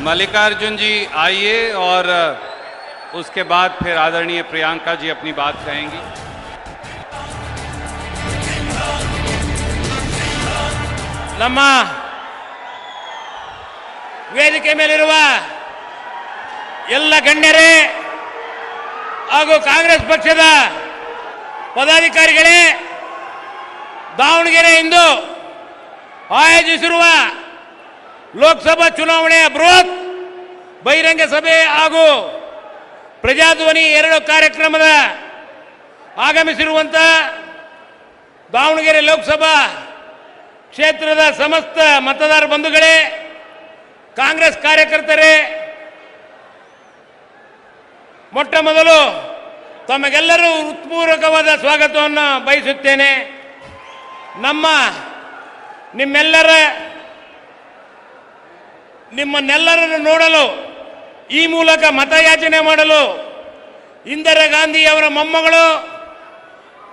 मल्लिकार्जुन जी आइए और अ, उसके बाद फिर आदरणीय प्रियंका जी अपनी बात कहेंगी ನಮ್ಮ ವೇದಿಕೆ ಮೇಲಿರುವ ಎಲ್ಲ ಗಣ್ಯರೇ ಹಾಗೂ ಕಾಂಗ್ರೆಸ್ ಪಕ್ಷದ ಪದಾಧಿಕಾರಿಗಳೇ ದಾವಣಗೆರೆ ಇಂದು ಆಯೋಜಿಸಿರುವ ಲೋಕಸಭಾ ಚುನಾವಣೆಯ ಬೃಹತ್ ಬಹಿರಂಗ ಸಭೆ ಹಾಗೂ ಪ್ರಜಾಧ್ವನಿ ಎರಡು ಕಾರ್ಯಕ್ರಮದ ಆಗಮಿಸಿರುವಂಥ ದಾವಣಗೆರೆ ಲೋಕಸಭಾ ಕ್ಷೇತ್ರದ ಸಮಸ್ತ ಮತದಾರ ಬಂಧುಗಳೇ, ಕಾಂಗ್ರೆಸ್ ಕಾರ್ಯಕರ್ತರೇ, ಮೊಟ್ಟ ಮೊದಲು ತಮಗೆಲ್ಲರೂ ಹೃತ್ಪೂರ್ವಕವಾದ ಸ್ವಾಗತವನ್ನು ಬಯಸುತ್ತೇನೆ. ನಮ್ಮ ನಿಮ್ಮೆಲ್ಲರ ನಿಮ್ಮನ್ನೆಲ್ಲರನ್ನು ನೋಡಲು, ಈ ಮೂಲಕ ಮತಯಾಚನೆ ಮಾಡಲು ಇಂದಿರಾ ಗಾಂಧಿ ಅವರ ಮೊಮ್ಮಗಳು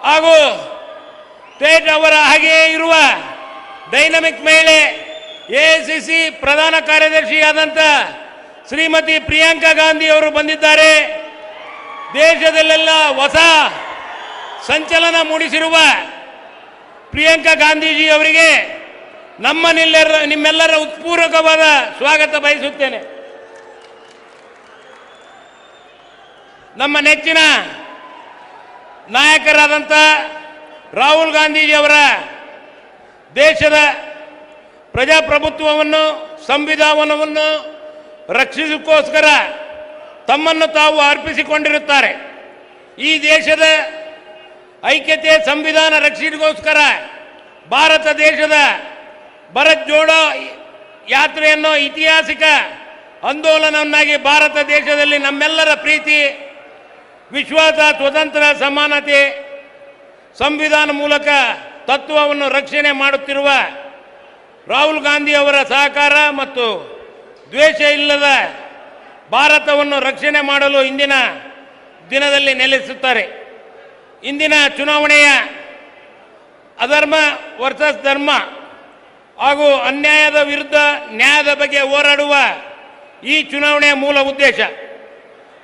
ಹಾಗೂ ತೇಜ್ ಅವರ ಹಾಗೆಯೇ ಇರುವ ಡೈನಮಿಕ್ ಮಹಿಳೆ ಎಐಸಿಸಿ ಪ್ರಧಾನ ಕಾರ್ಯದರ್ಶಿಯಾದಂಥ ಶ್ರೀಮತಿ ಪ್ರಿಯಾಂಕಾ ಗಾಂಧಿ ಅವರು ಬಂದಿದ್ದಾರೆ. ದೇಶದಲ್ಲೆಲ್ಲ ಹೊಸ ಸಂಚಲನ ಮೂಡಿಸಿರುವ ಪ್ರಿಯಾಂಕಾ ಗಾಂಧೀಜಿ ಅವರಿಗೆ ನಮ್ಮ ನಿಲ್ಲೆರ ನಿಮ್ಮೆಲ್ಲರ ಉತ್ಪೂರ್ವಕವಾದ ಸ್ವಾಗತ ಬಯಸುತ್ತೇನೆ. ನಮ್ಮ ನೆಚ್ಚಿನ ನಾಯಕರಾದಂಥ ರಾಹುಲ್ ಗಾಂಧೀಜಿಯವರ ದೇಶದ ಪ್ರಜಾಪ್ರಭುತ್ವವನ್ನು, ಸಂವಿಧಾನವನ್ನು ರಕ್ಷಿಸೋಕ್ಕೋಸ್ಕರ ತಮ್ಮನ್ನು ತಾವು ಅರ್ಪಿಸಿಕೊಂಡಿರುತ್ತಾರೆ. ಈ ದೇಶದ ಐಕ್ಯತೆ, ಸಂವಿಧಾನ ರಕ್ಷಣೆಗೋಸ್ಕರ ಭಾರತ ದೇಶದ ಭರತ್ ಜೋಡೋ ಯಾತ್ರೆಯನ್ನು ಐತಿಹಾಸಿಕ ಆಂದೋಲನವನ್ನಾಗಿ ಭಾರತ ದೇಶದಲ್ಲಿ ನಮ್ಮೆಲ್ಲರ ಪ್ರೀತಿ, ವಿಶ್ವಾಸ, ಸ್ವತಂತ್ರ, ಸಮಾನತೆ, ಸಂವಿಧಾನ ಮೂಲಕ ತತ್ವವನ್ನು ರಕ್ಷಣೆ ಮಾಡುತ್ತಿರುವ ರಾಹುಲ್ ಗಾಂಧಿ ಅವರ ಸಹಕಾರ ಮತ್ತು ದ್ವೇಷ ಇಲ್ಲದ ಭಾರತವನ್ನು ರಕ್ಷಣೆ ಮಾಡಲು ಇಂದಿನ ದಿನದಲ್ಲಿ ನೆಲೆಸುತ್ತಾರೆ. ಇಂದಿನ ಚುನಾವಣೆಯ ಅಧರ್ಮ ವರ್ಸಸ್ ಧರ್ಮ ಹಾಗೂ ಅನ್ಯಾಯದ ವಿರುದ್ಧ ನ್ಯಾಯದ ಬಗ್ಗೆ ಹೋರಾಡುವ ಈ ಚುನಾವಣೆಯ ಮೂಲ ಉದ್ದೇಶ.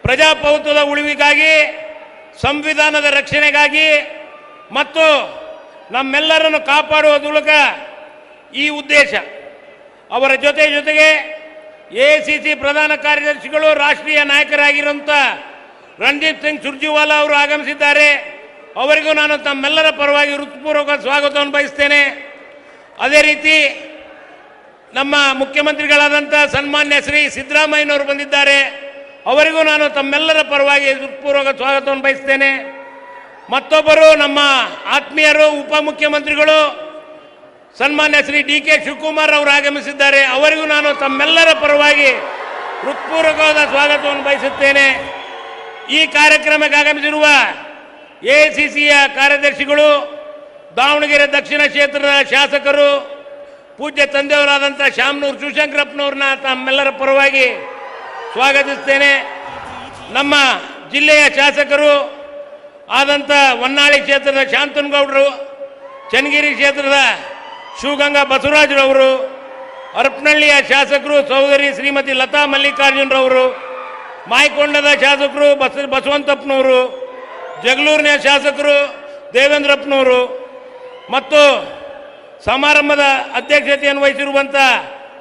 ಪ್ರಜಾಪ್ರಭುತ್ವದ ಉಳಿವಿಗಾಗಿ, ಸಂವಿಧಾನದ ರಕ್ಷಣೆಗಾಗಿ ಮತ್ತು ನಮ್ಮೆಲ್ಲರನ್ನು ಕಾಪಾಡುವ ಮೂಲಕ ಈ ಉದ್ದೇಶ. ಅವರ ಜೊತೆ ಜೊತೆಗೆ ಎ ಸಿ ಸಿ ಪ್ರಧಾನ ಕಾರ್ಯದರ್ಶಿಗಳು, ರಾಷ್ಟ್ರೀಯ ನಾಯಕರಾಗಿರುವಂಥ ರಣದೀಪ್ ಸಿಂಗ್ ಸುರ್ಜಿವಾಲಾ ಅವರು ಆಗಮಿಸಿದ್ದಾರೆ. ಅವರಿಗೂ ನಾನು ತಮ್ಮೆಲ್ಲರ ಪರವಾಗಿ ಹೃತ್ಪೂರ್ವಕ ಸ್ವಾಗತವನ್ನು ಬಯಸ್ತೇನೆ. ಅದೇ ರೀತಿ ನಮ್ಮ ಮುಖ್ಯಮಂತ್ರಿಗಳಾದಂಥ ಸನ್ಮಾನ್ಯ ಶ್ರೀ ಸಿದ್ದರಾಮಯ್ಯನವರು ಬಂದಿದ್ದಾರೆ. ಅವರಿಗೂ ನಾನು ತಮ್ಮೆಲ್ಲರ ಪರವಾಗಿ ಹೃತ್ಪೂರ್ವಕ ಸ್ವಾಗತವನ್ನು ಬಯಸ್ತೇನೆ. ಮತ್ತೊಬ್ಬರು ನಮ್ಮ ಆತ್ಮೀಯರು, ಉಪಮುಖ್ಯಮಂತ್ರಿಗಳು, ಸನ್ಮಾನ್ಯ ಶ್ರೀ ಡಿ ಕೆ ಶಿವಕುಮಾರ್ ಅವರು ಆಗಮಿಸಿದ್ದಾರೆ. ಅವರಿಗೂ ನಾನು ತಮ್ಮೆಲ್ಲರ ಪರವಾಗಿ ಹೃತ್ಪೂರ್ವಕವಾದ ಸ್ವಾಗತವನ್ನು ಬಯಸುತ್ತೇನೆ. ಈ ಕಾರ್ಯಕ್ರಮಕ್ಕೆ ಆಗಮಿಸಿರುವ ಎ ಸಿ ಸಿಯ ಕಾರ್ಯದರ್ಶಿಗಳು ದಾವಣಗೆರೆ ದಕ್ಷಿಣ ಕ್ಷೇತ್ರದ ಶಾಸಕರು, ಪೂಜ್ಯ ತಂದೆಯವರಾದಂಥ ಶಾಮನೂರು ಶಿವಶಂಕರಪ್ಪನವ್ರನ್ನ ತಮ್ಮೆಲ್ಲರ ಪರವಾಗಿ ಸ್ವಾಗತಿಸ್ತೇನೆ. ನಮ್ಮ ಜಿಲ್ಲೆಯ ಶಾಸಕರು ಆದಂಥ ಹೊನ್ನಾಳಿ ಕ್ಷೇತ್ರದ ಶಾಂತನಗೌಡರು, ಚನ್ನಗಿರಿ ಕ್ಷೇತ್ರದ ಶಿವಗಂಗಾ ಬಸವರಾಜರವರು ಹರಪನಹಳ್ಳಿಯ ಶಾಸಕರು ಸಹೋದರಿ ಶ್ರೀಮತಿ ಲತಾ ಮಲ್ಲಿಕಾರ್ಜುನರವರು, ಮಾಯಕೊಂಡದ ಶಾಸಕರು ಬಸ, ಬಸವಂತಪ್ಪನವರು, ಜಗಳೂರಿನ ಶಾಸಕರು ದೇವೇಂದ್ರಪ್ಪನವರು ಮತ್ತು ಸಮಾರಂಭದ ಅಧ್ಯಕ್ಷತೆಯನ್ನು ವಹಿಸಿರುವಂಥ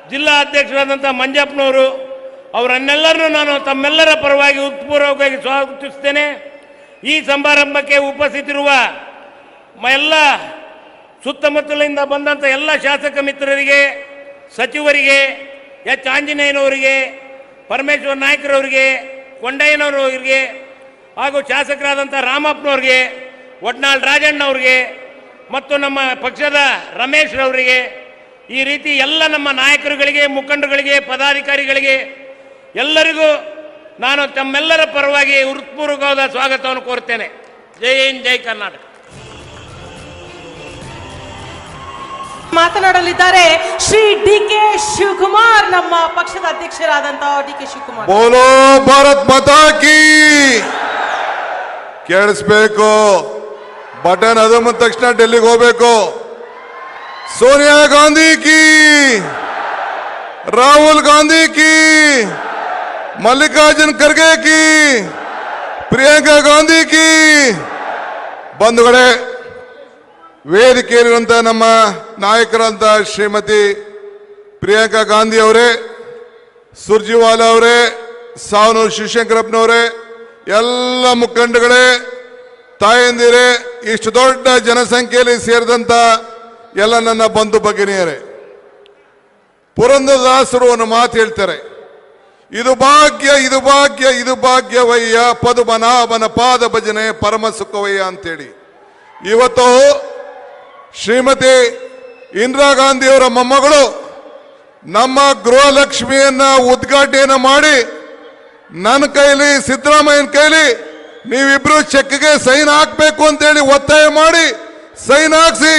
ಜಿಲ್ಲಾ ಅಧ್ಯಕ್ಷರಾದಂಥ ಮಂಜಪ್ಪನವರು, ಅವರನ್ನೆಲ್ಲರನ್ನೂ ನಾನು ತಮ್ಮೆಲ್ಲರ ಪರವಾಗಿ ಉತ್ಪೂರ್ವಕವಾಗಿ ಸ್ವಾಗತಿಸ್ತೇನೆ ಈ ಸಮಾರಂಭಕ್ಕೆ ಉಪಸ್ಥಿತಿರುವ ಎಲ್ಲ ಸುತ್ತಮುತ್ತಲಿಂದ ಬಂದಂಥ ಎಲ್ಲ ಶಾಸಕ ಮಿತ್ರರಿಗೆ, ಸಚಿವರಿಗೆ, ಎಚ್. ಆಂಜನೇಯನವರಿಗೆ, ಪರಮೇಶ್ವರ ನಾಯ್ಕರವರಿಗೆ ಕೊಂಡಯ್ಯನವರವರಿಗೆ ಹಾಗೂ ಶಾಸಕರಾದಂಥ ರಾಮಪ್ಪನವ್ರಿಗೆ ಒಡ್ನಾಳ್ ರಾಜಣ್ಣವ್ರಿಗೆ ಮತ್ತು ನಮ್ಮ ಪಕ್ಷದ ರಮೇಶ್ ರವರಿಗೆ ಈ ರೀತಿ ಎಲ್ಲ ನಮ್ಮ ನಾಯಕರುಗಳಿಗೆ ಮುಖಂಡರುಗಳಿಗೆ ಪದಾಧಿಕಾರಿಗಳಿಗೆ ಎಲ್ಲರಿಗೂ ನಾನು ತಮ್ಮೆಲ್ಲರ ಪರವಾಗಿ ಹೃತ್ಪೂರ್ವಕವಾದ ಸ್ವಾಗತವನ್ನು ಕೋರ್ತೇನೆ ಜೈ ಹಿಂದ್ ಜೈ ಕರ್ನಾಟಕ. ಮಾತನಾಡಲಿದ್ದಾರೆ ಶ್ರೀ ಡಿ ಕೆ ಶಿವಕುಮಾರ್ ನಮ್ಮ ಪಕ್ಷದ ಅಧ್ಯಕ್ಷರಾದಂತಹ ಡಿ ಕೆ ಶಿವಕುಮಾರ್. ಬೋಲೋ ಭಾರತ್ ಮಾತಾ ಕಿ. ಕೇಳಿಸ್ಬೇಕು. ಬಟನ್ ಅದಮ್ಮ ತಕ್ಷಣ ಡೆಲ್ಲಿಗೆ ಹೋಗ್ಬೇಕು. ಸೋನಿಯಾ ಗಾಂಧಿ ಕಿ! ರಾಹುಲ್ ಗಾಂಧಿ ಕಿ! ಮಲ್ಲಿಕಾರ್ಜುನ್ ಖರ್ಗೆ ಕಿ! ಪ್ರಿಯಾಂಕಾ ಗಾಂಧಿ ಕೀ! ಬಂಧುಗಳೇ ವೇದಿಕೆ ವೇದಿಕೆಯಲ್ಲಿರುವಂಥ ನಮ್ಮ ನಾಯಕರಂತ ಶ್ರೀಮತಿ ಪ್ರಿಯಾಂಕಾ ಗಾಂಧಿ ಅವರೇ, ಸುರ್ಜಿವಾಲಾ ಅವರೇ ಸಾವನೂರು ಶಿವಶಂಕರಪ್ಪನವರೇ, ಎಲ್ಲ ಮುಖಂಡಗಳೇ, ತಾಯಂದಿರೇ ಇಷ್ಟು ದೊಡ್ಡ ಜನಸಂಖ್ಯೆಯಲ್ಲಿ ಸೇರಿದಂತ ಎಲ್ಲ ನನ್ನ ಬಂಧು ಭಗಿನಿಯರೇ ಪುರಂದರದಾಸರು ಒಂದು ಮಾತು ಹೇಳ್ತಾರೆ, ಇದು ಭಾಗ್ಯ ಇದು ಭಾಗ್ಯ, ಇದು ಭಾಗ್ಯವಯ್ಯ, ಪದುಮನಾಭನ ಪಾದ ಭಜನೆ ಪರಮ ಸುಖವಯ್ಯ ಅಂತೇಳಿ. ಇವತ್ತು ಶ್ರೀಮತಿ ಇಂದಿರಾ ಗಾಂಧಿಯವರ ಮೊಮ್ಮಗಳು ನಮ್ಮ ಗೃಹಲಕ್ಷ್ಮಿಯನ್ನ ಉದ್ಘಾಟನೆ ಮಾಡಿ, ನನ್ನ ಕೈಲಿ, ಸಿದ್ದರಾಮಯ್ಯನ ಕೈಲಿ ನೀವಿಬ್ರು ಚೆಕ್ಗೆ ಸೈನ್ ಹಾಕ್ಬೇಕು ಅಂತೇಳಿ ಒತ್ತಾಯ ಮಾಡಿ ಸೈನ್ ಹಾಕ್ಸಿ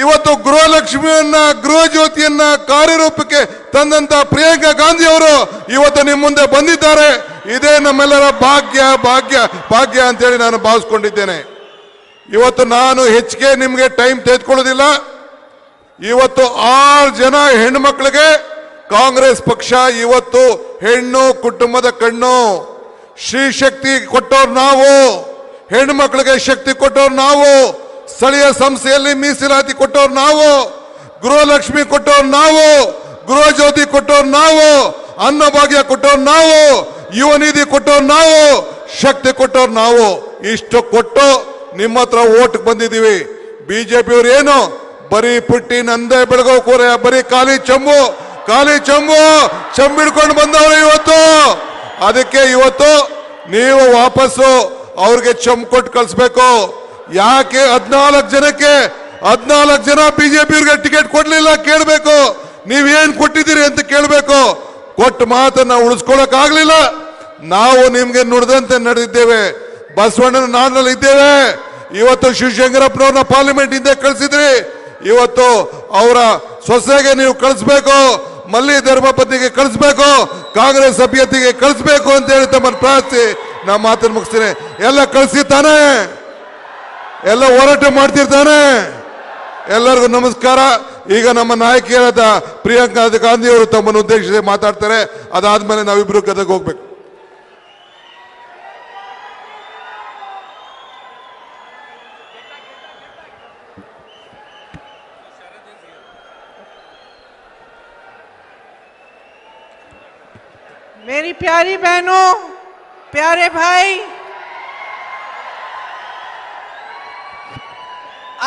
ಇವತ್ತು ಗೃಹಲಕ್ಷ್ಮಿಯನ್ನ ಗೃಹ ಜ್ಯೋತಿಯನ್ನ ಕಾರ್ಯರೂಪಕ್ಕೆ ತಂದಂತ ಪ್ರಿಯಾಂಕಾ ಗಾಂಧಿ ಅವರು ಇವತ್ತು ನಿಮ್ಮ ಮುಂದೆ ಬಂದಿದ್ದಾರೆ. ಇದೇ ನಮ್ಮೆಲ್ಲರ ಭಾಗ್ಯ ಭಾಗ್ಯ ಭಾಗ್ಯ ಅಂತೇಳಿ ನಾನು ಭಾವಿಸ್ಕೊಂಡಿದ್ದೇನೆ. ಇವತ್ತು ನಾನು ಹೆಚ್ಚಿಗೆ ನಿಮಗೆ ಟೈಮ್ ತೆಗೆದುಕೊಳ್ಳೋದಿಲ್ಲ. ಇವತ್ತು ಆರು ಜನ ಹೆಣ್ಮಕ್ಳಿಗೆ ಕಾಂಗ್ರೆಸ್ ಪಕ್ಷ ಇವತ್ತು ಹೆಣ್ಣು ಕುಟುಂಬದ ಕಣ್ಣು. ಶ್ರೀ ಶಕ್ತಿ ಕೊಟ್ಟವ್ರು ನಾವು ಹೆಣ್ಮಕ್ಳಿಗೆ ಶಕ್ತಿ ಕೊಟ್ಟವ್ರು ನಾವು, ಸ್ಥಳೀಯ ಸಂಸ್ಥೆಯಲ್ಲಿ ಮೀಸಲಾತಿ ಕೊಟ್ಟವ್ರು ನಾವು, ಗೃಹಲಕ್ಷ್ಮಿ ಕೊಟ್ಟವ್ರು ನಾವು ಗೃಹ ಜ್ಯೋತಿ ಕೊಟ್ಟವ್ರು ನಾವು ಅನ್ನಭಾಗ್ಯ ಕೊಟ್ಟವ್ರು ನಾವು, ಯುವ ನಿಧಿ ಕೊಟ್ಟವ್ರು ನಾವು, ಶಕ್ತಿ ಕೊಟ್ಟವ್ರು ನಾವು. ಇಷ್ಟು ಕೊಟ್ಟು ನಿಮ್ಮ ಹತ್ರ ಓಟ್ ಬಂದಿದ್ದೀವಿ. ಬಿಜೆಪಿಯವ್ರು ಏನು, ಬರೀ ಪುಟ್ಟಿ ನಂದೇ ಬೆಳಗೋ ಕೂರೆ, ಬರೀ ಖಾಲಿ ಚಂಬು ಖಾಲಿ ಚಂಬು, ಚಂಬಿಡ್ಕೊಂಡು ಬಂದವರು ಇವತ್ತು. ಅದಕ್ಕೆ ಇವತ್ತು ನೀವು ವಾಪಸ್ಸು ಅವ್ರಿಗೆ ಚಮ್ ಕೊಟ್ಟು ಕಳಿಸ್ಬೇಕು. ಯಾಕೆ ಹದ್ನಾಲ್ಕು ಜನಕ್ಕೆ, ಹದ್ನಾಲ್ಕು ಜನ ಬಿಜೆಪಿಯವ್ರಿಗೆ ಟಿಕೆಟ್ ಕೊಡ್ಲಿಲ್ಲ ಕೇಳಬೇಕು. ನೀವೇನ್ ಕೊಟ್ಟಿದ್ದೀರಿ ಅಂತ ಕೇಳಬೇಕು. ಕೊಟ್ಟ ಮಾತನ್ನ ಉಳಿಸ್ಕೊಳಕ್ ಆಗ್ಲಿಲ್ಲ ನಾವು ನಿಮ್ಗೆ ನುಡಿದಂತೆ ನಡೆದಿದ್ದೇವೆ. ಬಸವಣ್ಣನ ನಾಡಿನಲ್ಲಿ ಇದ್ದೇವೆ. ಇವತ್ತು ಶಿವಶಂಕರಪ್ಪನವ್ರನ್ನ ಪಾರ್ಲಿಮೆಂಟ್ ಹಿಂದೆ ಕಳಿಸಿದ್ರಿ. ಇವತ್ತು ಅವರ ಸೊಸೆಗೆ ನೀವು ಕಳಿಸ್ಬೇಕು. ಮಲ್ಲಿ ಧರ್ಮಪತಿಗೆ ಕಳಿಸ್ಬೇಕು, ಕಾಂಗ್ರೆಸ್ ಅಭ್ಯರ್ಥಿಗೆ ಕಳಿಸ್ಬೇಕು ಅಂತ ಹೇಳಿ ತಮ್ಮ ಪ್ರಾರ್ಥಿ ನಾ ಮಾತನ್ನು ಮುಗಿಸ್ತೀನಿ. ಎಲ್ಲ ಕಳಿಸಿರ್ತಾನೆ ತಾನೇ? ಎಲ್ಲ ಹೋರಾಟ ಮಾಡ್ತಿರ್ತಾನೆ? ಎಲ್ಲರಿಗೂ ನಮಸ್ಕಾರ. ಈಗ ನಮ್ಮ ನಾಯಕಿಯರಾದ ಪ್ರಿಯಾಂಕಾ ಗಾಂಧಿ ಅವರು ತಮ್ಮನ್ನು ಉದ್ದೇಶಿಸಿ ಮಾತಾಡ್ತಾರೆ. ಅದಾದ್ಮೇಲೆ ನಾವಿಬ್ರು ಗದಗ ಹೋಗ್ಬೇಕು. मेरी प्यारी बहनों प्यारे भाई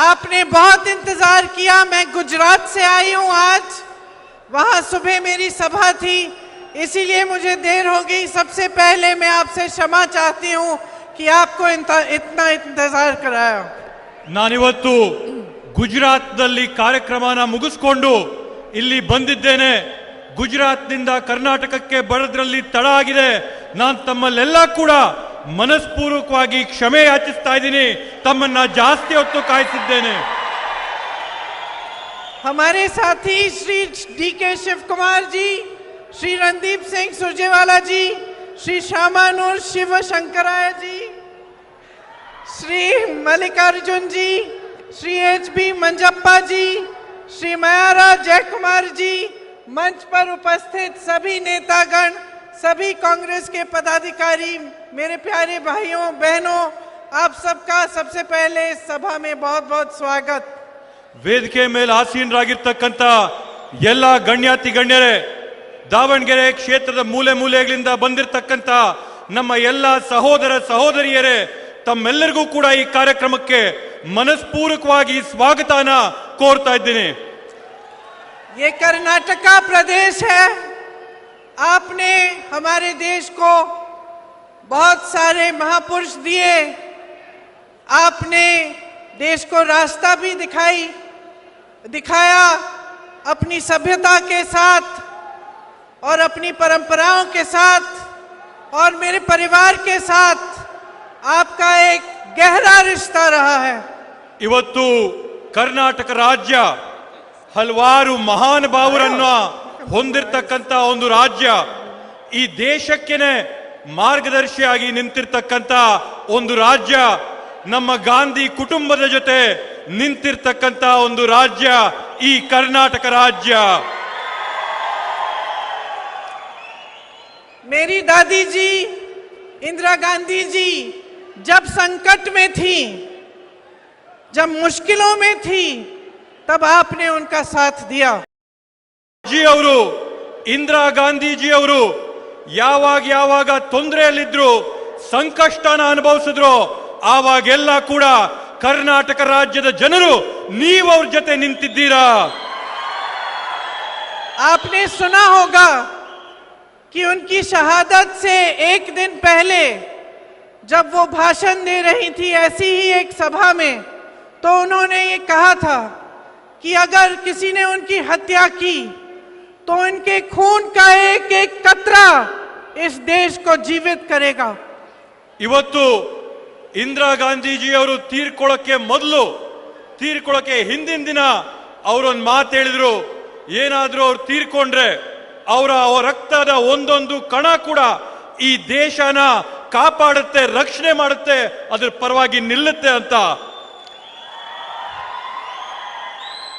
आपने बहुत इंतजार किया मैं गुजरात से आई हूं आज वहां सुबह मेरी सभा थी इसीलिए मुझे देर हो गई सबसे पहले मैं आपसे क्षमा चाहती हूं कि आपको इंत- इतना इंतजार कराया ನಾನಿವತ್ತು ಗುಜರಾತ್ನಲ್ಲಿ ಕಾರ್ಯಕ್ರಮನ ಮುಗಿಸ್ಕೊಂಡು ಇಲ್ಲಿ ಬಂದಿದ್ದೇನೆ ಗುಜರಾತ್ನಿಂದ ಕರ್ನಾಟಕಕ್ಕೆ ಬರೋದ್ರಲ್ಲಿ ತಡ ಆಗಿದೆ ನಾನು ತಮ್ಮಲ್ಲೆಲ್ಲ ಕೂಡ ಮನಸ್ಪೂರ್ವಕವಾಗಿ ಕ್ಷಮೆ ಯಾಚಿಸ್ತಾ ಇದ್ದೀನಿ ತಮ್ಮನ್ನ ಜಾಸ್ತಿ ಹೊತ್ತು ಕಾಯಿಸಿದ್ದೇನೆ हमारे साथी Shri D K Shiv Kumar ji Shri Randeep Singh Surjewala ji Shri Shyamanur Shiv Shankaray ji Shri Mallikarjun ji Shri H B Manjappa ji Shri Mayara Jay Kumar ji मंच पर उपस्थित सभी नेतागण सभी कांग्रेस के पदाधिकारी मेरे प्यारे भाइयों बहनों आप सबका सबसे पहले इस सभा में बहुत बहुत स्वागत ವೇದಿಕೆ ಮೇಲೆ ಆಸೀನರಾಗಿರ್ತಕ್ಕಂಥ ಎಲ್ಲ ಗಣ್ಯಾತಿ ಗಣ್ಯರೇ ದಾವಣಗೆರೆ ಕ್ಷೇತ್ರದ ಮೂಲೆ ಮೂಲೆಗಳಿಂದ ಬಂದಿರತಕ್ಕಂಥ ನಮ್ಮ ಎಲ್ಲ ಸಹೋದರ ಸಹೋದರಿಯರೇ ತಮ್ಮೆಲ್ಲರಿಗೂ ಕೂಡ ಈ ಕಾರ್ಯಕ್ರಮಕ್ಕೆ ಮನಸ್ಪೂರ್ವಕವಾಗಿ ಸ್ವಾಗತನ ಕೋರ್ತಾ ಇದ್ದೀನಿ ये कर्नाटका प्रदेश है। आपने हमारे देश को बहुत सारे महापुरुष दिए। आपने देश को रास्ता भी दिखाई, दिखाया अपनी सभ्यता के साथ और अपनी परंपराओं के साथ और मेरे परिवार के साथ आपका एक गहरा रिश्ता रहा है। इवत्तु कर्नाटक राज्य ಹಲವಾರು ಮಹಾನುಭಾವರನ್ನ ಹೊಂದಿರತಕ್ಕಂತ ಒಂದು ರಾಜ್ಯ ಈ ದೇಶಕ್ಕೆನೆ ಮಾರ್ಗದರ್ಶಿಯಾಗಿ ನಿಂತಿರ್ತಕ್ಕಂತ ಒಂದು ರಾಜ್ಯ ನಮ್ಮ ಗಾಂಧಿ ಕುಟುಂಬದ ಜೊತೆ ನಿಂತಿರ್ತಕ್ಕಂತ ಒಂದು ರಾಜ್ಯ ಈ ಕರ್ನಾಟಕ ರಾಜ್ಯ मेरी दादी जी इंदिरा गांधी जी जब संकट में थी जब मुश्किलों में थी तब आपने उनका साथ दिया ಜಿ ಅವರು ಇಂದಿರಾ ಗಾಂಧೀಜಿ ಅವರು ಯಾವಾಗ ಯಾವಾಗ ತೊಂದರೆಯಲ್ಲಿದ್ರು ಸಂಕಷ್ಟನ ಅನುಭವಿಸಿದ್ರು ಆವಾಗೆಲ್ಲ ಕೂಡ ಕರ್ನಾಟಕ ರಾಜ್ಯದ ಜನರು ನೀವು ಅವ್ರ ಜೊತೆ ನಿಂತಿದ್ದೀರಾ आपने सुना होगा कि उनकी शहादत से एक दिन पहले जब वो भाषण दे रही थी ऐसी ही एक सभा में तो उन्होंने ये कहा था कि अगर किसी ने उनकी हत्या की तो उनके खून का एक एक कतरा इस देश को जीवित करेगा ಇವತ್ತು ಇಂದಿರಾ ಗಾಂಧೀಜಿ ಅವರು ತೀರ್ಕೊಳ್ಳೋಕೆ ಮೊದಲು ತೀರ್ಕೊಳ್ಳೋಕೆ ಹಿಂದಿನ ದಿನ ಅವರೊಂದು ಮಾತು ಹೇಳಿದ್ರು ಏನಾದ್ರೂ ಅವ್ರು ತೀರ್ಕೊಂಡ್ರೆ ಅವರ ರಕ್ತದ ಒಂದೊಂದು ಕಣ ಕೂಡ ಈ ದೇಶನ ಕಾಪಾಡುತ್ತೆ ರಕ್ಷಣೆ ಮಾಡುತ್ತೆ ಅದ್ರ ಪರವಾಗಿ ನಿಲ್ಲುತ್ತೆ ಅಂತ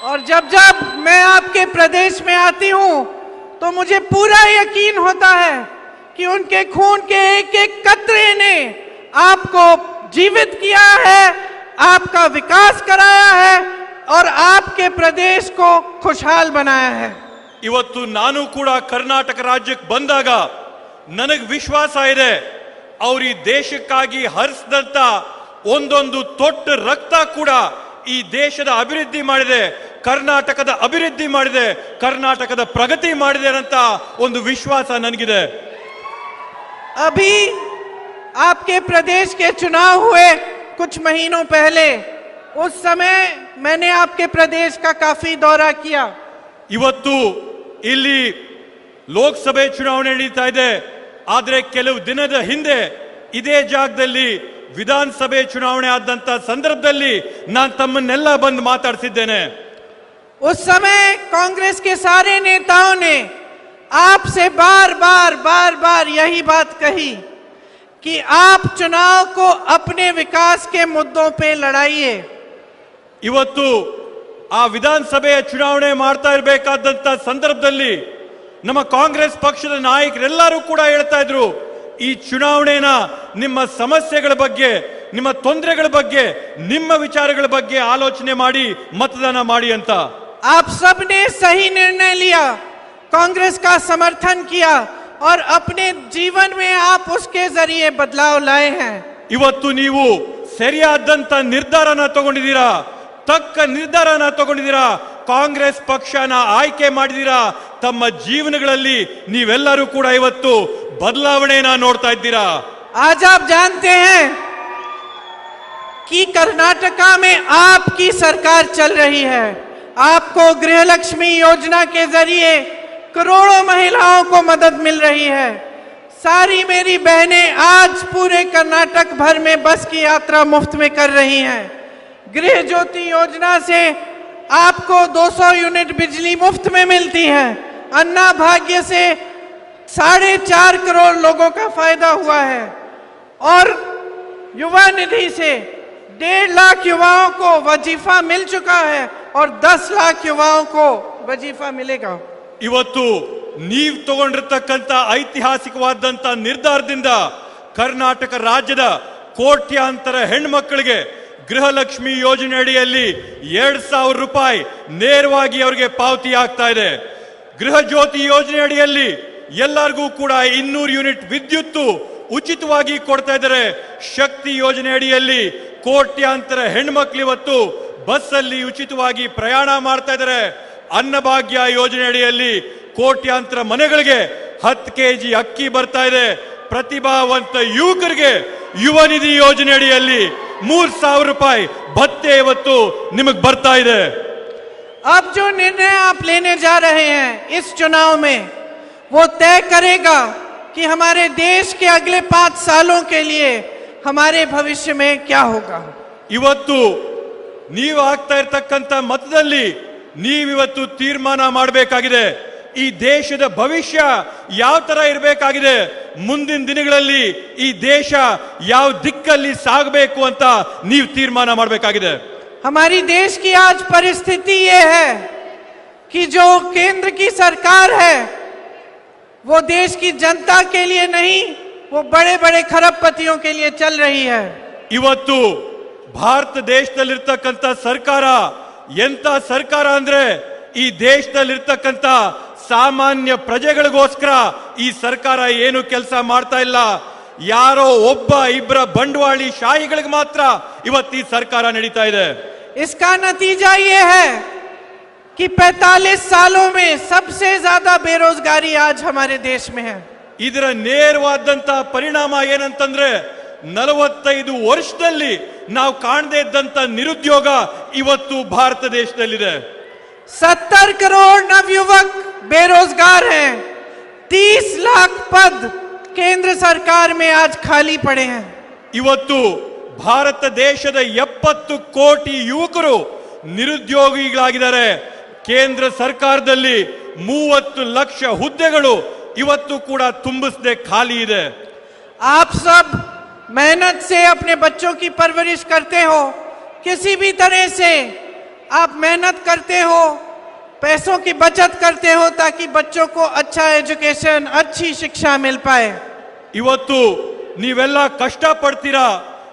और जब जब मैं आपके प्रदेश में आती हूं तो मुझे पूरा यकीन होता है कि उनके खून के एक एक कतरे ने आपको जीवित किया है आपका विकास कराया है और आपके प्रदेश को खुशहाल बनाया है ಇವತ್ತು ನಾನು ಕೂಡ ಕರ್ನಾಟಕ ರಾಜ್ಯಕ್ಕೆ ಬಂದಾಗ ನನಗೆ ವಿಶ್ವಾಸ ಇದೆ ಅವ್ರು ಈ ದೇಶಕ್ಕಾಗಿ ಹರಿಸಿದಂತ ಒಂದೊಂದು ತೊಟ್ಟು ರಕ್ತ ಕೂಡ ಈ ದೇಶದ ಅಭಿವೃದ್ಧಿ ಮಾಡಿದೆ ಕರ್ನಾಟಕದ ಅಭಿವೃದ್ಧಿ ಮಾಡಿದೆ ಕರ್ನಾಟಕದ ಪ್ರಗತಿ ಮಾಡಿದೆ ಅಂತ ಒಂದು ವಿಶ್ವಾಸ ನನಗಿದೆ अभी आपके प्रदेश के चुनाव हुए कुछ महीनों पहले उस समय मैंने आपके प्रदेश का काफी दौरा किया ಇವತ್ತು ಇಲ್ಲಿ ಲೋಕಸಭೆ ಚುನಾವಣೆ ನಡೀತಾ ಇದೆ ಆದ್ರೆ ಕೆಲವು ದಿನದ ಹಿಂದೆ ಇದೇ ಜಾಗದಲ್ಲಿ ವಿಧಾನಸಭೆ ಚುನಾವಣೆ ಆದಂತ ಸಂದರ್ಭದಲ್ಲಿ ನಾನು ತಮ್ಮನ್ನೆಲ್ಲ ಬಂದು ಮಾತಾಡ್ಸಿದ್ದೇನೆ उस समय कांग्रेस के सारे नेताओं ने आपसे बार बार बार बार यही बात कही कि आप चुनाव को अपने विकास के मुद्दों पे लड़ाइए ಇವತ್ತು ಆ ವಿಧಾನಸಭೆಯ ಚುನಾವಣೆ ಮಾಡ್ತಾ ಇರಬೇಕಾದಂತ ಸಂದರ್ಭದಲ್ಲಿ ನಮ್ಮ ಕಾಂಗ್ರೆಸ್ ಪಕ್ಷದ ನಾಯಕರೆಲ್ಲರೂ ಕೂಡ ಹೇಳ್ತಾ ಇದ್ರು ಈ ಚುನಾವಣೆನ ನಿಮ್ಮ ಸಮಸ್ಯೆಗಳ ಬಗ್ಗೆ ನಿಮ್ಮ ತೊಂದರೆಗಳ ಬಗ್ಗೆ ನಿಮ್ಮ ವಿಚಾರಗಳ ಬಗ್ಗೆ ಆಲೋಚನೆ ಮಾಡಿ ಮತದಾನ ಮಾಡಿ ಅಂತ आप सब ने सही निर्णय लिया कांग्रेस का समर्थन किया और अपने जीवन में आप उसके जरिए बदलाव लाए हैं ಇವತ್ತು ನೀವು ಸರಿಯಾದಂತ ನಿರ್ಧಾರನ ತಗೊಂಡಿದ್ದೀರಾ ತಕ್ಕ ನಿರ್ಧಾರನ ತಗೊಂಡಿದ್ದೀರಾ ಕಾಂಗ್ರೆಸ್ ಪಕ್ಷನ ಆಯ್ಕೆ ಮಾಡಿದ್ದೀರಾ ತಮ್ಮ ಜೀವನಗಳಲ್ಲಿ ನೀವೆಲ್ಲರೂ ಕೂಡ ಇವತ್ತು ಬದಲಾವಣೆನ ನೋಡ್ತಾ ಇದ್ದೀರಾ आज आप जानते हैं कि कर्नाटका में आपकी सरकार चल रही है आपको गृह लक्ष्मी योजना के ज़रिए करोड़ों महिलाओं को मदद मिल रही है। सारी मेरी बहनें आज पूरे कर्नाटक भर में बस की यात्रा मुफ़्त में कर रही हैं। गृह ज्योति योजना से आपको 200 यूनिट बिजली मुफ़्त में मिलती है। अन्ना भाग्य से साढ़े चार करोड़ लोगों का फ़ायदा हुआ है। और युवा निधि से डेढ़ लाख युवाओं को वजीफा मिल चुका है। और दस लाख युवाओं को वजीफा मिलेगा ಇವತ್ತು ನೀವು ತಗೊಂಡಿರ್ತಕ್ಕಂಥ ಐತಿಹಾಸಿಕವಾದಂತ ನಿರ್ಧಾರದಿಂದ ಕರ್ನಾಟಕ ರಾಜ್ಯದ ಕೋಟ್ಯಾಂತರ ಹೆಣ್ಮಕ್ಕಳಿಗೆ ಗೃಹಲಕ್ಷ್ಮಿ ಯೋಜನೆ ಅಡಿಯಲ್ಲಿ ಎರಡ್ ಸಾವಿರ ರೂಪಾಯಿ ನೇರವಾಗಿ ಅವರಿಗೆ ಪಾವತಿ ಆಗ್ತಾ ಇದೆ ಗೃಹ ಜ್ಯೋತಿ ಯೋಜನೆ ಅಡಿಯಲ್ಲಿ ಎಲ್ಲರಿಗೂ ಕೂಡ ಇನ್ನೂರು ಯೂನಿಟ್ ವಿದ್ಯುತ್ತು ಉಚಿತವಾಗಿ ಕೊಡ್ತಾ ಇದ್ದಾರೆ ಶಕ್ತಿ ಯೋಜನೆ ಅಡಿಯಲ್ಲಿ ಕೋಟ್ಯಾಂತರ ಹೆಣ್ಮಕ್ಳು ಇವತ್ತು ಬಸ್ಸಲ್ಲಿ ಉಚಿತವಾಗಿ ಪ್ರಯಾಣ ಮಾಡ್ತಾ ಇದ್ದಾರೆ ಅನ್ನಭಾಗ್ಯ ಯೋಜನೆ ಅಡಿಯಲ್ಲಿ ಕೋಟ್ಯಾಂತರ ಮನೆಗಳಿಗೆ ಹತ್ತು ಕೆಜಿ ಅಕ್ಕಿ ಬರ್ತಾ ಇದೆ ಪ್ರತಿಭಾವಂತ ಯುವಕರಿಗೆ ಯುವ ನಿಧಿ ಯೋಜನೆ ಅಡಿಯಲ್ಲಿ ಮೂರ್ ಸಾವಿರ ರೂಪಾಯಿ ಭತ್ಯೆ ಇವತ್ತು ನಿಮಗೆ ಬರ್ತಾ ಇದೆ अब जो निर्णय आप लेने जा रहे हैं इस चुनाव में वो तय करेगा कि हमारे देश के अगले पांच सालों के लिए हमारे भविष्य में क्या होगा ಇವತ್ತು ನೀವು ಆಗ್ತಾ ಇರ್ತಕ್ಕಂಥ ಮತದಲ್ಲಿ ನೀವಿವತ್ತು ತೀರ್ಮಾನ ಮಾಡಬೇಕಾಗಿದೆ ಈ ದೇಶದ ಭವಿಷ್ಯ ಯಾವ ತರ ಇರಬೇಕಾಗಿದೆ ಮುಂದಿನ ದಿನಗಳಲ್ಲಿ ಈ ದೇಶ ಯಾವ ದಿಕ್ಕಲ್ಲಿ ಸಾಗಬೇಕು ಅಂತ ನೀವು ತೀರ್ಮಾನ ಮಾಡಬೇಕಾಗಿದೆ हमारी देश की आज परिस्थिति ये है कि जो केंद्र की सरकार है वो देश की जनता के लिए नहीं वो बड़े बड़े खरबपतियों के लिए चल रही है ಇವತ್ತು ಭಾರತ ದೇಶದಲ್ಲಿರ್ತಕ್ಕಂಥ ಸರ್ಕಾರ ಎಂತ ಸರ್ಕಾರ ಅಂದ್ರೆ ಈ ದೇಶದಲ್ಲಿರ್ತಕ್ಕಂಥ ಸಾಮಾನ್ಯ ಪ್ರಜೆಗಳಿಗೋಸ್ಕರ ಈ ಸರ್ಕಾರ ಏನು ಕೆಲಸ ಮಾಡ್ತಾ ಇಲ್ಲ ಯಾರೋ ಒಬ್ಬ ಇಬ್ಬರ ಬಂಡವಾಳಿ ಶಾಹಿಗಳಿಗೆ ಮಾತ್ರ ಇವತ್ತು ಈ ಸರ್ಕಾರ ನಡೀತಾ ಇದೆ इसका नतीजा ये है कि 45 सालों में सबसे ज्यादा बेरोजगारी आज हमारे देश में है ಇದರ ನೇರವಾದಂತ ಪರಿಣಾಮ ಏನಂತಂದ್ರೆ ನಲವತ್ತೈದು ವರ್ಷದಲ್ಲಿ ನಾವು ಕಾಣದೇ ಇದ್ದಂತ ನಿರುದ್ಯೋಗ ಇವತ್ತು ಭಾರತ ದೇಶದಲ್ಲಿದೆ 70 करोड़ नवयुवक बेरोजगार हैं 30 लाख पद केंद्र सरकार में आज खाली पड़े हैं ಇವತ್ತು ಭಾರತ ದೇಶದ ಎಪ್ಪತ್ತು ಕೋಟಿ ಯುವಕರು ನಿರುದ್ಯೋಗಿಗಳಾಗಿದ್ದಾರೆ ಕೇಂದ್ರ ಸರ್ಕಾರದಲ್ಲಿ ಮೂವತ್ತು ಲಕ್ಷ ಹುದ್ದೆಗಳು ಇವತ್ತು ಕೂಡ ತುಂಬಿಸದೆ ಖಾಲಿ ಇದೆ आप सब मेहनत से अपने बच्चों की परवरिश करते हो किसी भी तरह से आप मेहनत करते हो पैसों की बचत करते हो ताकि बच्चों को अच्छा एजुकेशन अच्छी शिक्षा मिल पाए ಇವತ್ತು ನೀವೆಲ್ಲ ಕಷ್ಟ ಪಡ್ತೀರಾ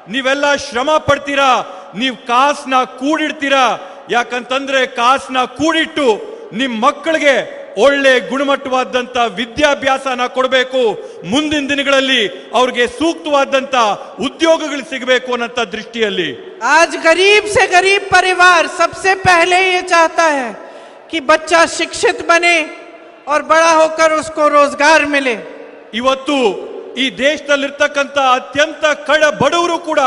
ನೀವೆಲ್ಲ ಶ್ರಮ ಪಡ್ತೀರಾ ನೀವು ಕಾಸನ್ನ ಕೂಡಿಡ್ತೀರಾ ಯಾಕಂತಂದ್ರೆ ಕಾಸನ್ನ ಕೂಡಿಟ್ಟು ನಿಮ್ ಮಕ್ಕಳಿಗೆ ಒಳ್ಳೆ ಗುಣಮಟ್ಟವಾದಂತ ವಿದ್ಯಾಭ್ಯಾಸನ ಕೊಡಬೇಕು ಮುಂದಿನ ದಿನಗಳಲ್ಲಿ ಅವ್ರಿಗೆ ಸೂಕ್ತವಾದಂತ ಉದ್ಯೋಗಗಳು ಸಿಗಬೇಕು ಅನ್ನೋ ದೃಷ್ಟಿಯಲ್ಲಿ आज गरीब से गरीब परिवार सबसे पहले ये चाहता है कि बच्चा शिक्षित बने और बड़ा होकर उसको रोजगार मिले ಇವತ್ತು ಈ ದೇಶದಲ್ಲಿರ್ತಕ್ಕಂಥ ಅತ್ಯಂತ ಕಡ ಬಡವರು ಕೂಡ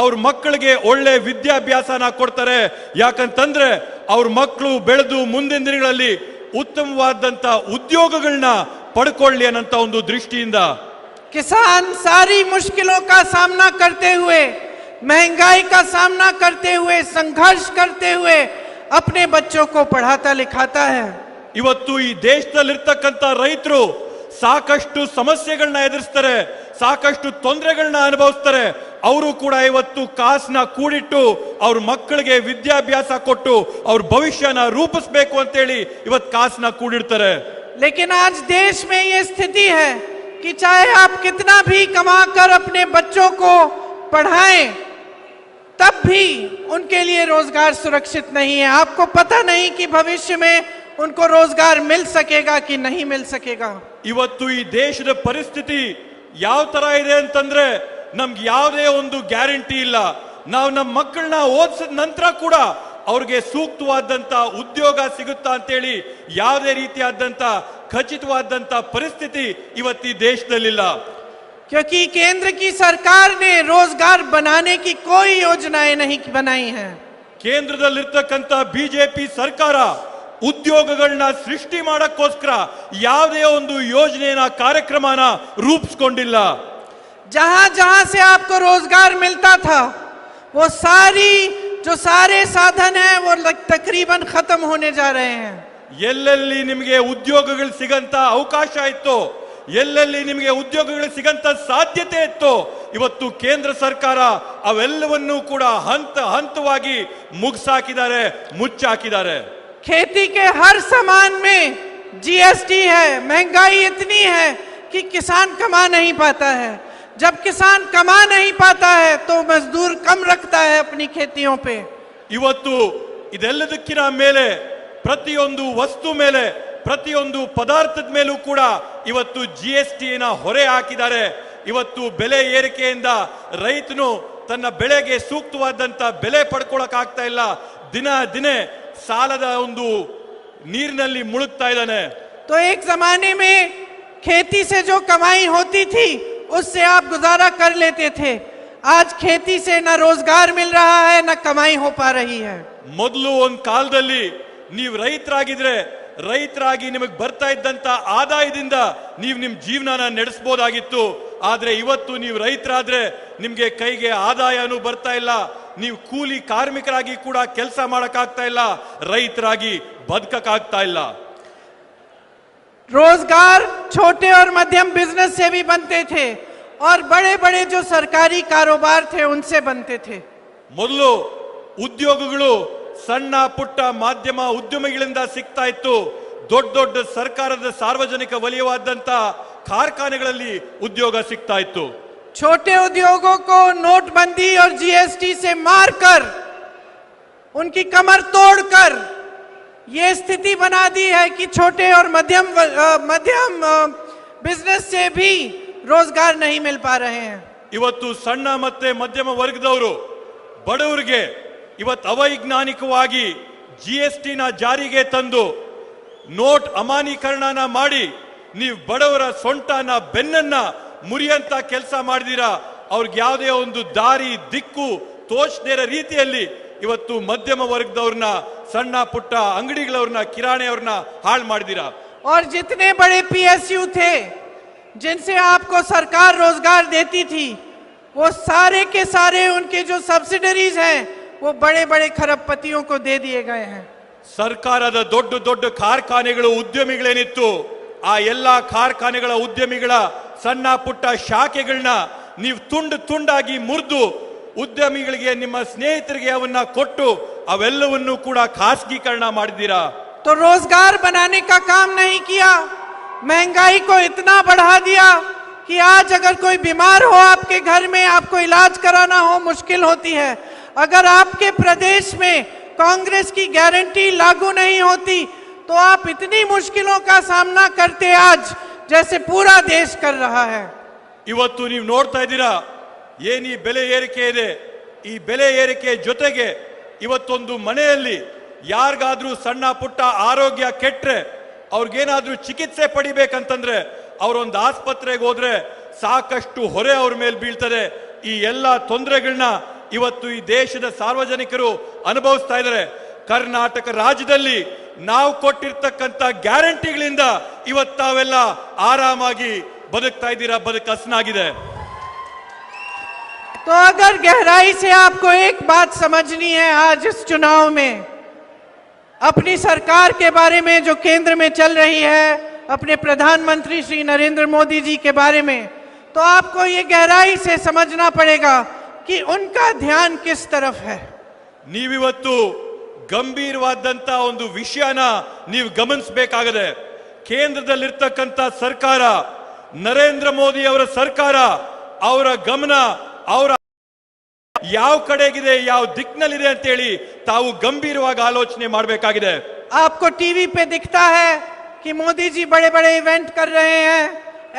ಅವ್ರ ಮಕ್ಕಳಿಗೆ ಒಳ್ಳೆ ವಿದ್ಯಾಭ್ಯಾಸನ ಕೊಡ್ತಾರೆ ಯಾಕಂತಂದ್ರೆ ಅವ್ರ ಮಕ್ಕಳು ಬೆಳೆದು ಮುಂದಿನ ದಿನಗಳಲ್ಲಿ ಉತ್ತಮವಾದಂತ ಉದ್ಯೋಗಗಳನ್ನ ಪಡ್ಕೊಳ್ಳಿ ಅನ್ನಂತ ಒಂದು ದೃಷ್ಟಿಯಿಂದ किसान सारी मुश्किलों का सामना करते हुए महंगाई का सामना करते हुए संघर्ष करते हुए अपने बच्चों को पढ़ाता लिखाता है ಇವತ್ತು ಈ ದೇಶದಲ್ಲಿರ್ತಕ್ಕಂಥ ರೈತರು ಸಾಕಷ್ಟು ಸಮಸ್ಯೆಗಳನ್ನ ಎದುರಿಸ್ತಾರೆ ಸಾಕಷ್ಟು ತೊಂದರೆಗಳನ್ನ ಅನುಭವಿಸ್ತಾರೆ ಅವರು ಕೂಡ ಇವತ್ತು ಕಾಸನ್ನ ಕೂಡಿಟ್ಟು ಅವ್ರ ಮಕ್ಕಳಿಗೆ ವಿದ್ಯಾಭ್ಯಾಸ ಕೊಟ್ಟು ಅವ್ರ ಭವಿಷ್ಯನ ರೂಪಿಸ್ಬೇಕು ಅಂತೇಳಿ ಇವತ್ತು ಕಾಸನ್ನ ಕೂಡಿಡ್ತಾರೆ लेकिन आज देश में ये स्थिति है कि चाहे आप कितना भी कमाकर अपने बच्चों को पढ़ाएं तब भी उनके लिए रोजगार सुरक्षित नहीं है आपको पता नहीं कि भविष्य में उनको रोजगार मिल सकेगा कि नहीं मिल सकेगा ಇವತ್ತು ಈ ದೇಶದ ಪರಿಸ್ಥಿತಿ ಯಾವ ತರ ಇದೆ ಅಂತಂದ್ರೆ ನಮ್ಗೆ ಯಾವುದೇ ಒಂದು ಗ್ಯಾರಂಟಿ ಇಲ್ಲ ನಾವು ನಮ್ಮ ಮಕ್ಕಳನ್ನ ಓದಿಸಿದ ನಂತರ ಕೂಡ ಅವ್ರಿಗೆ ಸೂಕ್ತವಾದಂತ ಉದ್ಯೋಗ ಸಿಗುತ್ತಾ ಅಂತೇಳಿ ಯಾವುದೇ ರೀತಿಯಾದಂತ ಖಚಿತವಾದಂತ ಪರಿಸ್ಥಿತಿ ಇವತ್ತು ಈ ದೇಶದಲ್ಲಿಲ್ಲ क्योंकि केंद्र की सरकार ने रोजगार बनाने की कोई योजनाएं नहीं बनाई हैं ಕೇಂದ್ರದಲ್ಲಿರ್ತಕ್ಕಂಥ ಬಿಜೆಪಿ ಸರ್ಕಾರ ಉದ್ಯೋಗಗಳನ್ನ ಸೃಷ್ಟಿ ಮಾಡಕ್ಕೋಸ್ಕರ ಯಾವುದೇ ಒಂದು ಯೋಜನೆನ ಕಾರ್ಯಕ್ರಮನ ರೂಪಿಸ್ಕೊಂಡಿಲ್ಲ जहां जहां से आपको रोजगार मिलता था वो सारी जो सारे साधन हैं वो लग- तकरीबन खत्म होने जा रहे हैं ಎಲ್ಲೆಲ್ಲಿ ನಿಮಗೆ ಉದ್ಯೋಗಗಳು ಸಿಗಂತ ಅವಕಾಶ ಇತ್ತು ಎಲ್ಲೆಲ್ಲಿ ನಿಮಗೆ ಉದ್ಯೋಗಗಳು ಸಿಗಂತ ಸಾಧ್ಯತೆ ಇತ್ತು ಇವತ್ತು ಕೇಂದ್ರ ಸರ್ಕಾರ ಅವೆಲ್ಲವನ್ನೂ ಕೂಡ ಹಂತ ಹಂತವಾಗಿ ಮುಗಿಸಾಕಿದ್ದಾರೆ ಮುಚ್ಚಾಕಿದ್ದಾರೆ खेती के हर सामान में जीएसटी है महंगाई इतनी है कि किसान कमा नहीं पाता है जब किसान कमा नहीं पाता है तो मजदूर कम रखता है अपनी खेतियों पे ಇವತ್ತು ಇದೆಲ್ಲದಕ್ಕಿನ ಮೇಲೆ ಪ್ರತಿಯೊಂದು ವಸ್ತು ಮೇಲೆ ಪ್ರತಿಯೊಂದು ಪದಾರ್ಥದ ಮೇಲೂ ಕೂಡ ಇವತ್ತು ಜಿ ಎಸ್ ಟಿನ ಹೊರೆ ಹಾಕಿದ್ದಾರೆ ಇವತ್ತು ಬೆಲೆ ಏರಿಕೆಯಿಂದ ರೈತನು ತನ್ನ ಬೆಳೆಗೆ ಸೂಕ್ತವಾದಂತ ಬೆಲೆ ಪಡ್ಕೊಳಕ್ ಆಗ್ತಾ ಇಲ್ಲ ದಿನ ದಿನೇ ಸಾಲದ ಒಂದು ನೀರಿನಲ್ಲಿ ಮುಳುಗ್ತಾ ಇದ್ದಾನೆ तो एक जमाने में खेती से जो कमाई होती थी उससे आप गुजारा कर लेते थे आज खेती से न रोजगार मिल रहा है न कमाई हो पा रही है ಮೊದಲು ಒಂದ್ ಕಾಲದಲ್ಲಿ ನೀವು ರೈತರಾಗಿದ್ರೆ ರೈತರಾಗಿ ನಿಮಗೆ ಬರ್ತಾ ಇದ್ದಂತ ಆದಾಯದಿಂದ ನೀವು ನಿಮ್ ಜೀವನನ ನಡೆಸಬಹುದಾಗಿತ್ತು ಆದ್ರೆ ಇವತ್ತು ನೀವು ರೈತರಾದ್ರೆ ನಿಮ್ಗೆ ಕೈಗೆ ಆದಾಯನೂ ಬರ್ತಾ ಇಲ್ಲ ನೀವು ಕೂಲಿ ಕಾರ್ಮಿಕರಾಗಿ ಕೂಡ ಕೆಲಸ ಮಾಡಕ್ಕಾಗ್ತಾ ಇಲ್ಲ ರೈತರಾಗಿ ಬದುಕಕ್ಕಾಗ್ತಾ ಇಲ್ಲ रोजगार छोटे और मध्यम बिजनेस से भी बनते थे और बड़े बड़े जो सरकारी कारोबार थे उनसे बनते थे ಮೊದಲು ಉದ್ಯೋಗಗಳು ಸಣ್ಣ ಪುಟ್ಟ ಮಾಧ್ಯಮ ಉದ್ಯಮಿಗಳಿಂದ ಸಿಗ್ತಾ ಇತ್ತು ದೊಡ್ಡ ದೊಡ್ಡ ಸರ್ಕಾರದ ಸಾರ್ವಜನಿಕ ವಲಯವಾದಂತ ಕಾರ್ಖಾನೆಗಳಲ್ಲಿ ಉದ್ಯೋಗ ಸಿಗ್ತಾ ಇತ್ತು छोटे उद्योगों को नोटबंदी और जीएसटी से मारकर उनकी कमर तोड़कर ये स्थिति बना दी है कि छोटे और मध्यम व- अ, मध्यम अ, बिजनेस से भी रोजगार नहीं मिल पा रहे हैं ಇವತ್ತು ಸಣ್ಣ ಮತ್ತೆ ಮಧ್ಯಮ ವರ್ಗದವರು ಬಡವರಿಗೆ ಇವತ್ತು ಅವೈಜ್ಞಾನಿಕವಾಗಿ ಜಿ ಎಸ್ ಟಿನ ಜಾರಿಗೆ ತಂದು ನೋಟ್ ಅಮಾನೀಕರಣನ ಮಾಡಿ ನೀವು ಬಡವರ ಸೊಂಟನ ಬೆನ್ನನ್ನ ಮುರಿಯಂತ ಕೆಲಸ ಮಾಡಿದೀರಾ ಅವ್ರಿಗೆ ಯಾವುದೇ ಒಂದು ದಾರಿ ದಿಕ್ಕು ತೋಚದೇ ಇರೋ ರೀತಿಯಲ್ಲಿ ಇವತ್ತು ಮಧ್ಯಮ ವರ್ಗದವ್ರನ್ನ ಸಣ್ಣ ಪುಟ್ಟ ಅಂಗಡಿಗಳವ್ರನ್ನ ಕಿರಾಣಿಯವ್ರನ್ನ ಹಾಳು ಮಾಡಿದೀರಾ और जितने बड़े पीएसयू थे जिनसे आपको सरकार रोजगार देती थी वो सारे के सारे उनके जो सब्सिडरीज हैं वो बड़े बड़े खरबपतियों को दे दिए गए हैं ಸರ್ಕಾರದ ದೊಡ್ಡ ದೊಡ್ಡ ಕಾರ್ಖಾನೆಗಳು ಉದ್ಯಮಿಗಳೇನಿತ್ತು ಆ ಎಲ್ಲಾ ಕಾರ್ಖಾನೆಗಳ ಉದ್ಯಮಿಗಳ ಸಣ್ಣ ಪುಟ್ಟ ಶಾಖೆಗಳನ್ನ ನೀವು ತುಂಡು ತುಂಡಾಗಿ ಮುರಿದು ಉದ್ಯಮಿಗಳಿಗೆ ನಿಮ್ಮ ಸ್ನೇಹಿತರಿಗೆ ಅವನ್ನ ಕೊಟ್ಟು ಅವೆಲ್ಲವನ್ನು ಕೂಡ ಖಾಸಗೀಕರಣ ಮಾಡಿದ್ದೀರಾ तो रोजगार बनाने का काम नहीं किया महंगाई को इतना बढ़ा दिया कि आज अगर कोई बीमार हो आपके घर में आपको इलाज कराना हो मुश्किल होती है अगर आपके प्रदेश में कांग्रेस की गारंटी लागू नहीं होती तो आप इतनी मुश्किलों का सामना करते आज जैसे पूरा देश कर रहा है ಇವತ್ತು ನೀವು ನೋಡ್ತಾ ಇದ್ದೀರಾ ಏನ್ ಈ ಬೆಲೆ ಏರಿಕೆ ಇದೆ? ಈ ಬೆಲೆ ಏರಿಕೆ ಜೊತೆಗೆ ಇವತ್ತೊಂದು ಮನೆಯಲ್ಲಿ ಯಾರಿಗಾದ್ರೂ ಸಣ್ಣ ಪುಟ್ಟ ಆರೋಗ್ಯ ಕೆಟ್ಟರೆ ಅವ್ರಿಗೇನಾದ್ರೂ ಚಿಕಿತ್ಸೆ ಪಡಿಬೇಕಂತಂದ್ರೆ ಅವರೊಂದು ಆಸ್ಪತ್ರೆಗೆ ಹೋದ್ರೆ ಸಾಕಷ್ಟು ಹೊರೆ ಅವ್ರ ಮೇಲೆ ಬೀಳ್ತದೆ. ಈ ಎಲ್ಲ ತೊಂದರೆಗಳನ್ನ ಇವತ್ತು ಈ ದೇಶದ ಸಾರ್ವಜನಿಕರು ಅನುಭವಿಸ್ತಾ ಇದ್ದಾರೆ ಕರ್ನಾಟಕ ರಾಜ್ಯದಲ್ಲಿ ನಾವು ಕೊಟ್ಟಿರ್ತಕ್ಕಂಥ ಗ್ಯಾರಂಟಿಗಳಿಂದ ಇವತ್ತು ತಾವೆಲ್ಲ ಆರಾಮಾಗಿ ಬದುಕ್ತಾ ಇದ್ದೀರಾ? ಬದುಕು ಹಸನಾಗಿದೆ. तो अगर गहराई से आपको एक बात समझनी है आज इस चुनाव में अपनी सरकार के बारे में जो केंद्र में चल रही है अपने प्रधानमंत्री श्री नरेंद्र मोदी जी के बारे में तो आपको ये गहराई से समझना पड़ेगा कि उनका ध्यान किस तरफ है ನೀವಿವತ್ತು ಗಂಭೀರವಾದಂತ ಒಂದು ವಿಷಯನ ನೀವು ಗಮನಿಸಬೇಕಾಗದೆ ಕೇಂದ್ರದಲ್ಲಿರ್ತಕ್ಕಂಥ ಸರ್ಕಾರ ನರೇಂದ್ರ ಮೋದಿ ಅವರ ಸರ್ಕಾರ ಅವರ ಗಮನ ಅವರ ಯಾವ ಕಡೆಗಿದೆ ಯಾವ ದಿಕ್ಕಿನಲ್ಲಿದೆ ಅಂತೇಳಿ ತಾವು ಗಂಭೀರವಾಗಿ ಆಲೋಚನೆ ಮಾಡಬೇಕಾಗಿದೆ आपको टीवी पे दिखता है कि मोदी जी बड़े बड़े इवेंट कर रहे हैं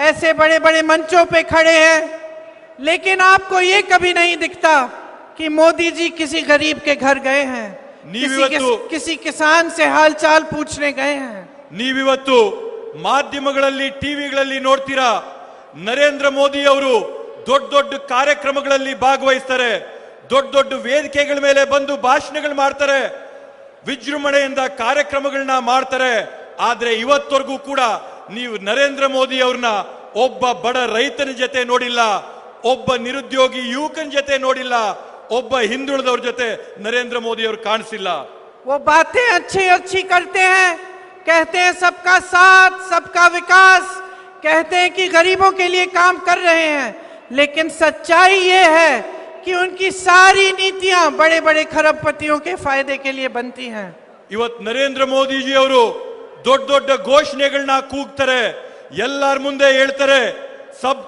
ऐसे बड़े बड़े मंचों पे खड़े हैं लेकिन आपको ये कभी नहीं दिखता कि मोदी जी किसी गरीब के घर गए हैं किसी, ನೀವಿವತ್ತು- किस, किसी किसान से हालचाल पूछने गए हैं ನೀವಿವತ್ತು ಮಾಧ್ಯಮಗಳಲ್ಲಿ ಟಿವಿಗಳಲ್ಲಿ ನೋಡ್ತೀರಾ ನರೇಂದ್ರ ಮೋದಿ ಅವರು ದೊಡ್ಡ ದೊಡ್ಡ ಕಾರ್ಯಕ್ರಮಗಳಲ್ಲಿ ಭಾಗವಹಿಸ್ತಾರೆ ದೊಡ್ಡ ದೊಡ್ಡ ವೇದಿಕೆಗಳ ಮೇಲೆ ಬಂದು ಭಾಷಣಗಳು ಮಾಡ್ತಾರೆ ವಿಜೃಂಭಣೆಯಿಂದ ಕಾರ್ಯಕ್ರಮಗಳನ್ನ ಮಾಡ್ತಾರೆ ಆದ್ರೆ ಇವತ್ತವರೆಗೂ ಕೂಡ ನೀವು ನರೇಂದ್ರ ಮೋದಿ ಅವ್ರನ್ನ ಒಬ್ಬ ಬಡ ರೈತನ ಜೊತೆ ನೋಡಿಲ್ಲ ಒಬ್ಬ ನಿರುದ್ಯೋಗಿ ಯುವಕನ ಜೊತೆ ನೋಡಿಲ್ಲ ಒಬ್ಬ ಹಿಂದುಳಿದವ್ರ ಜೊತೆ ನರೇಂದ್ರ ಮೋದಿ ಅವರು ಕಾಣಿಸಿಲ್ಲ वो बातें अच्छी अच्छी करते हैं कहते हैं सबका साथ सबका विकास कहते हैं कि गरीबों के लिए काम कर रहे हैं लेकिन सच्चाई ये है कि उनकी सारी नीतियां बड़े बड़े खरबपतियों के फायदे के लिए बनती हैं ಇವತ್ ನರೇಂದ್ರ ಮೋದಿಜಿ ಅವರು ದೊಡ್ಡ ದೊಡ್ಡ ಘೋಷಣೆಗಳನ್ನ ಕೂಗ್ತಾರೆ ಎಲ್ಲರ ಮುಂದೆ ಹೇಳ್ತಾರೆ ಸಬ್